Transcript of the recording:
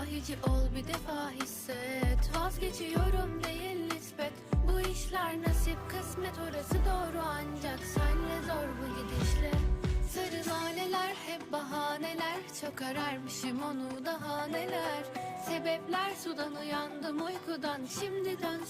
Dahici ol bir defa hisset. Vazgeçiyorum değil nispet. Bu işler nasip kısmet orası doğru. Ancak Senle zor bu gidişle. Sarı naneler hep bahaneler. Çok ararmışım onu daha neler. Sebepler sudan uyandım uykudan. Şimdi dön